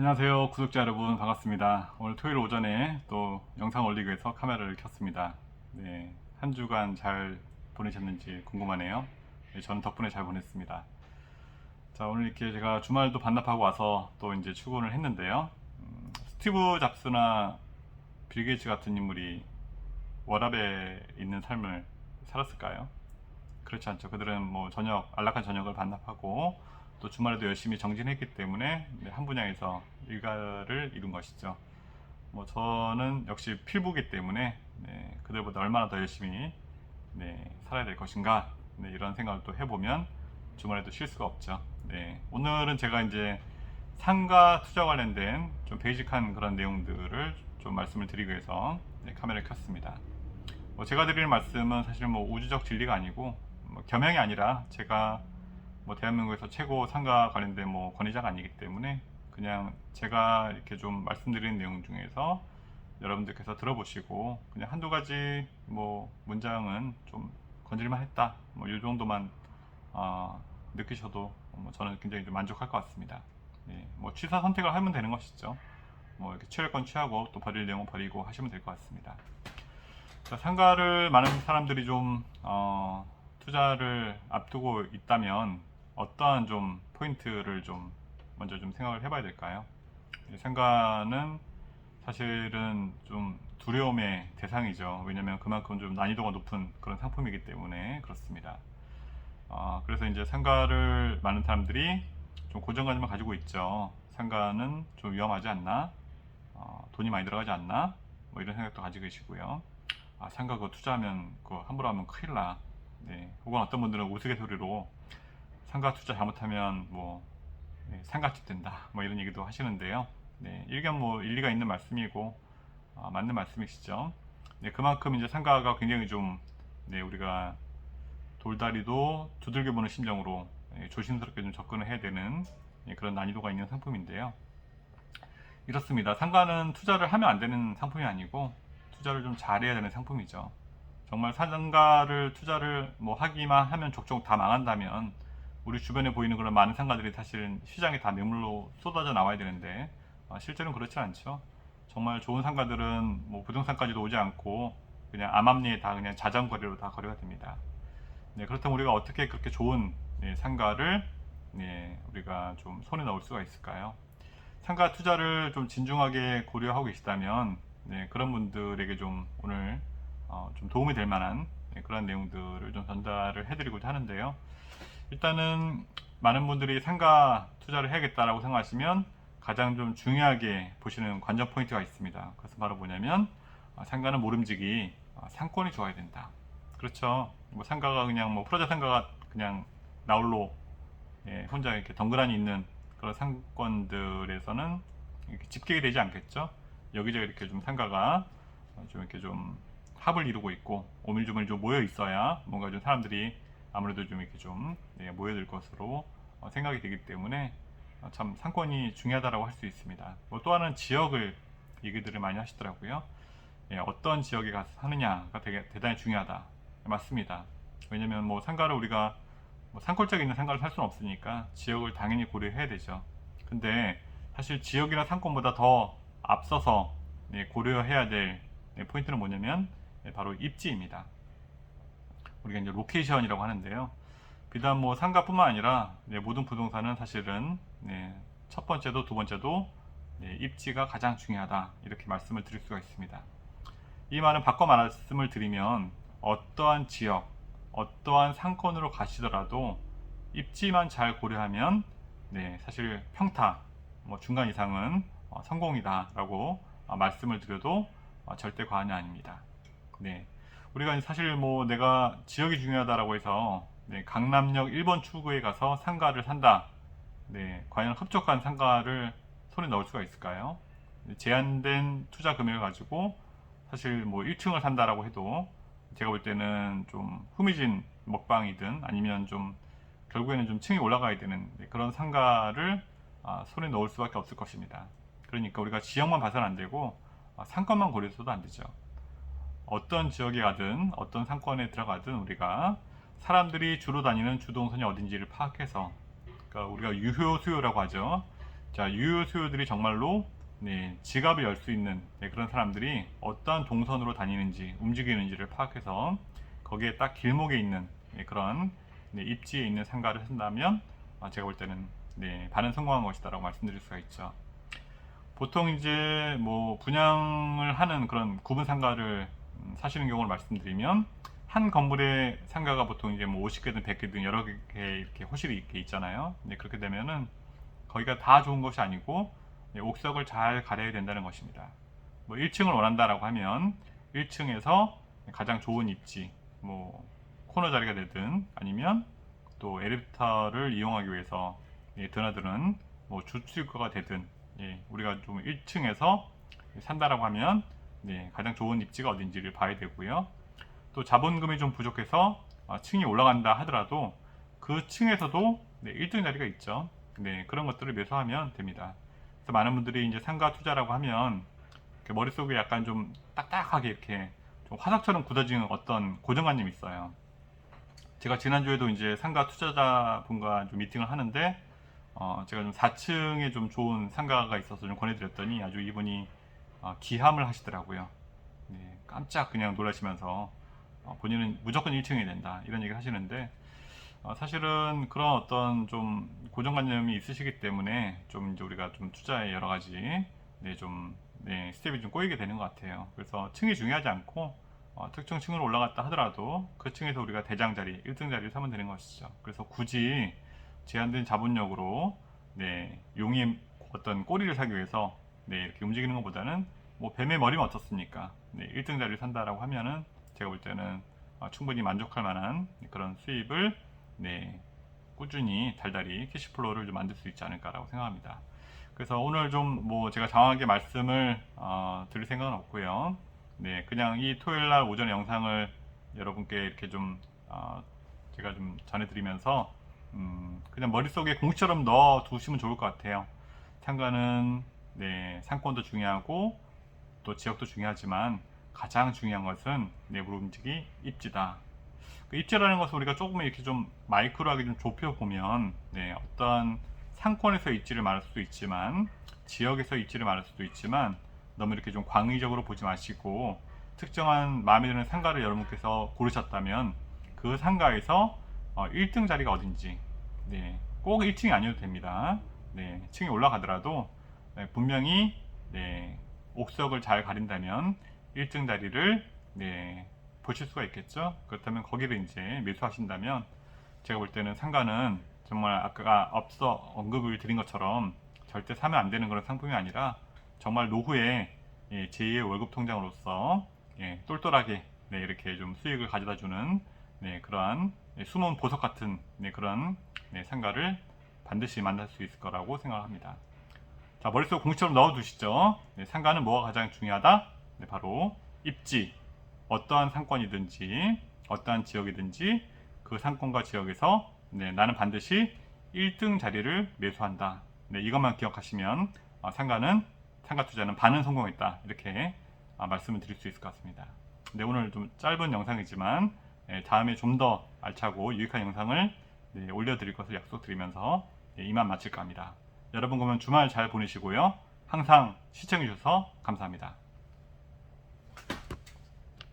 안녕하세요 구독자 여러분. 반갑습니다. 오늘 토요일 오전에 또 영상 올리기 위해서 카메라를 켰습니다. 네, 한 주간 잘 보내셨는지 궁금하네요. 네, 저는 덕분에 잘 보냈습니다. 자 오늘 이렇게 제가 주말도 반납하고 와서 또 이제 출근을 했는데요. 음, 스티브 잡스나 빌 게이츠 같은 인물이 워랍에 있는 삶을 살았을까요? 그렇지 않죠. 그들은 뭐 저녁 안락한 저녁을 반납하고 또 주말에도 열심히 정진했기 때문에 네, 한 분야에서 일가를 이룬 것이죠. 뭐 저는 역시 필부기 때문에 네, 그들보다 얼마나 더 열심히 네, 살아야 될 것인가 네, 이런 생각을 또 해보면 주말에도 쉴 수가 없죠. 네, 오늘은 제가 이제 상가 투자 관련된 좀 베이직한 그런 내용들을 좀 말씀을 드리기 위해서 네, 카메라를 켰습니다. 뭐 제가 드리는 말씀은 사실 뭐 우주적 진리가 아니고 뭐 겸양이 아니라 제가 뭐 대한민국에서 최고 상가 관련된 뭐 권위자가 아니기 때문에 그냥 제가 이렇게 좀 말씀드리는 내용 중에서 여러분들께서 들어보시고 그냥 한두 가지 뭐 문장은 좀 건질만 했다 뭐 이 정도만 어, 느끼셔도 뭐 저는 굉장히 좀 만족할 것 같습니다. 네, 뭐 취사 선택을 하면 되는 것이죠. 뭐 이렇게 취할 건 취하고 또 버릴 내용은 버리고 하시면 될 것 같습니다. 자, 상가를 많은 사람들이 좀 어, 투자를 앞두고 있다면 어떠한 좀 포인트를 좀 먼저 좀 생각을 해봐야 될까요? 이 상가는 사실은 좀 두려움의 대상이죠. 왜냐하면 그만큼 좀 난이도가 높은 그런 상품이기 때문에 그렇습니다. 아, 그래서 이제 상가를 많은 사람들이 좀 고정관념을 가지고 있죠. 상가는 좀 위험하지 않나? 어, 돈이 많이 들어가지 않나? 뭐 이런 생각도 가지고 계시고요. 아, 상가 그거 투자하면 그거 함부로 하면 큰일 나. 네. 혹은 어떤 분들은 우스갯소리로 상가 투자 잘못하면 뭐 네, 상가집 된다. 뭐 이런 얘기도 하시는데요. 네, 일견 뭐 일리가 있는 말씀이고 아, 맞는 말씀이시죠. 네, 그만큼 이제 상가가 굉장히 좀 네, 우리가 돌다리도 두들겨 보는 심정으로 예, 조심스럽게 좀 접근을 해야 되는 예, 그런 난이도가 있는 상품인데요. 이렇습니다. 상가는 투자를 하면 안 되는 상품이 아니고 투자를 좀 잘해야 되는 상품이죠. 정말 상가를 투자를 뭐 하기만 하면 족족 다 망한다면 우리 주변에 보이는 그런 많은 상가들이 사실은 시장에 다 매물로 쏟아져 나와야 되는데 아, 실제로는 그렇지 않죠. 정말 좋은 상가들은 뭐 부동산까지도 오지 않고 그냥 암암리에 다 그냥 자전거리로 다 거래가 됩니다. 네, 그렇다면 우리가 어떻게 그렇게 좋은 네, 상가를 네, 우리가 좀 손에 넣을 수가 있을까요? 상가 투자를 좀 진중하게 고려하고 계시다면 네, 그런 분들에게 좀 오늘 어, 좀 도움이 될 만한 네, 그런 내용들을 좀 전달을 해드리고자 하는데요. 일단은 많은 분들이 상가 투자를 해야겠다라고 생각하시면 가장 좀 중요하게 보시는 관전 포인트가 있습니다. 그것은 바로 뭐냐면 아, 상가는 모름지기 아, 상권이 좋아야 된다. 그렇죠. 뭐 상가가 그냥 뭐 프로자 상가가 그냥 나홀로 예, 혼자 이렇게 덩그러니 있는 그런 상권들에서는 이렇게 집계가 되지 않겠죠. 여기저기 이렇게 좀 상가가 좀 이렇게 좀 합을 이루고 있고 오밀조밀 좀 모여 있어야 뭔가 좀 사람들이 아무래도 좀 이렇게 좀 네, 모여들 것으로 어, 생각이 되기 때문에 어, 참 상권이 중요하다라고 할 수 있습니다. 뭐 또 하나는 지역을 얘기들을 많이 하시더라고요. 예, 어떤 지역에 가서 사느냐가 되게 대단히 중요하다. 맞습니다. 왜냐면 뭐 상가를 우리가 뭐 산골짜기 있는 상가를 살 수는 없으니까 지역을 당연히 고려해야 되죠. 근데 사실 지역이나 상권보다 더 앞서서 네, 고려해야 될 네, 포인트는 뭐냐면 네, 바로 입지입니다. 우리가 이제 로케이션이라고 하는데요. 비단 뭐 상가뿐만 아니라 네, 모든 부동산은 사실은 네, 첫 번째도 두 번째도 네, 입지가 가장 중요하다 이렇게 말씀을 드릴 수가 있습니다. 이 말은 바꿔 말씀을 드리면 어떠한 지역, 어떠한 상권으로 가시더라도 입지만 잘 고려하면 네, 사실 평타 뭐 중간 이상은 어, 성공이다라고 어, 말씀을 드려도 어, 절대 과언이 아닙니다. 네. 우리가 사실 뭐 내가 지역이 중요하다라고 해서 네, 강남역 1번 출구에 가서 상가를 산다. 네, 과연 흡족한 상가를 손에 넣을 수가 있을까요? 네, 제한된 투자 금액을 가지고 사실 뭐 1층을 산다라고 해도 제가 볼 때는 좀 후미진 먹방이든 아니면 좀 결국에는 좀 층이 올라가야 되는 네, 그런 상가를 아, 손에 넣을 수밖에 없을 것입니다. 그러니까 우리가 지역만 봐서는 안 되고 아, 상권만 고려해서도 안 되죠. 어떤 지역에 가든 어떤 상권에 들어가든 우리가 사람들이 주로 다니는 주동선이 어딘지를 파악해서 그러니까 우리가 유효 수요라고 하죠. 자 유효 수요들이 정말로 네, 지갑을 열 수 있는 네, 그런 사람들이 어떠한 동선으로 다니는지 움직이는지를 파악해서 거기에 딱 길목에 있는 네, 그런 네, 입지에 있는 상가를 쓴다면 아, 제가 볼 때는 네, 반은 성공한 것이다라고 말씀드릴 수가 있죠. 보통 이제 뭐 분양을 하는 그런 구분 상가를 음, 사시는 경우를 말씀드리면 한 건물에 상가가 보통 이제 뭐 50개든 100개든 여러 개 이렇게 호실이 이렇게 있잖아요. 네, 그렇게 되면은 거기가 다 좋은 것이 아니고 네, 옥석을 잘 가려야 된다는 것입니다. 뭐 1층을 원한다라고 하면 1층에서 가장 좋은 입지, 뭐 코너 자리가 되든 아니면 또 엘리베이터를 이용하기 위해서 예, 드나드는 뭐 주출거가 되든 예, 우리가 좀 1층에서 산다라고 하면 네, 가장 좋은 입지가 어딘지를 봐야 되고요. 또 자본금이 좀 부족해서 아, 층이 올라간다 하더라도 그 층에서도 네, 1등 자리가 있죠. 네, 그런 것들을 매수하면 됩니다. 그래서 많은 분들이 이제 상가 투자라고 하면 머릿속에 약간 좀 딱딱하게 이렇게 좀 화석처럼 굳어지는 어떤 고정관념이 있어요. 제가 지난주에도 이제 상가 투자자분과 좀 미팅을 하는데 어, 제가 좀 4층에 좀 좋은 상가가 있어서 좀 권해드렸더니 아주 이분이 어, 기함을 하시더라고요. 네, 깜짝 그냥 놀라시면서 어, 본인은 무조건 1층이 된다 이런 얘기를 하시는데 어, 사실은 그런 어떤 좀 고정관념이 있으시기 때문에 좀 이제 우리가 좀 투자에 여러 가지 네, 좀 네, 스텝이 좀 꼬이게 되는 것 같아요. 그래서 층이 중요하지 않고 어, 특정 층으로 올라갔다 하더라도 그 층에서 우리가 대장 자리, 1등 자리를 사면 되는 것이죠. 그래서 굳이 제한된 자본력으로 네, 용의 어떤 꼬리를 사기 위해서 네, 이렇게 움직이는 것보다는 뭐 뱀의 머리면 어떻습니까? 네, 1등 자리를 산다라고 하면은 제가 볼 때는 어, 충분히 만족할 만한 그런 수입을 네, 꾸준히 달달이 캐시플로우를 좀 만들 수 있지 않을까라고 생각합니다. 그래서 오늘 좀 뭐 제가 장황하게 말씀을 어, 드릴 생각은 없고요. 네, 그냥 이 토요일 날 오전에 영상을 여러분께 이렇게 좀 어, 제가 좀 전해드리면서 음, 그냥 머릿속에 공처럼 넣어 두시면 좋을 것 같아요. 상가는 네, 상권도 중요하고 또 지역도 중요하지만 가장 중요한 것은 내부로 움직이 입지다. 그 입지라는 것을 우리가 조금 이렇게 좀 마이크로하게 좀 좁혀 보면 네, 어떤 상권에서 입지를 말할 수도 있지만 지역에서 입지를 말할 수도 있지만 너무 이렇게 좀 광의적으로 보지 마시고 특정한 마음에 드는 상가를 여러분께서 고르셨다면 그 상가에서 어, 1등 자리가 어딘지 네, 꼭 1층이 아니어도 됩니다. 네, 층이 올라가더라도 네, 분명히 네, 옥석을 잘 가린다면 1등 자리를 네, 보실 수가 있겠죠. 그렇다면 거기를 이제 매수하신다면 제가 볼 때는 상가는 정말 아까 앞서 언급을 드린 것처럼 절대 사면 안 되는 그런 상품이 아니라 정말 노후에 예, 제2의 월급 통장으로서 예, 똘똘하게 네, 이렇게 좀 수익을 가져다 주는 네, 그러한 예, 숨은 보석 같은 네, 그런 네, 상가를 반드시 만날 수 있을 거라고 생각합니다. 자 머릿속 공처럼 넣어두시죠. 네, 상가는 뭐가 가장 중요하다? 네, 바로 입지. 어떠한 상권이든지 어떠한 지역이든지 그 상권과 지역에서 네, 나는 반드시 1등 자리를 매수한다. 네, 이것만 기억하시면 어, 상가는 상가 투자는 반은 성공했다. 이렇게 아, 말씀을 드릴 수 있을 것 같습니다. 네, 오늘 좀 짧은 영상이지만 예, 다음에 좀 더 알차고 유익한 영상을 네, 올려드릴 것을 약속드리면서 예, 이만 마칠까 합니다. 여러분 그러면 주말 잘 보내시고요. 항상 시청해주셔서 감사합니다.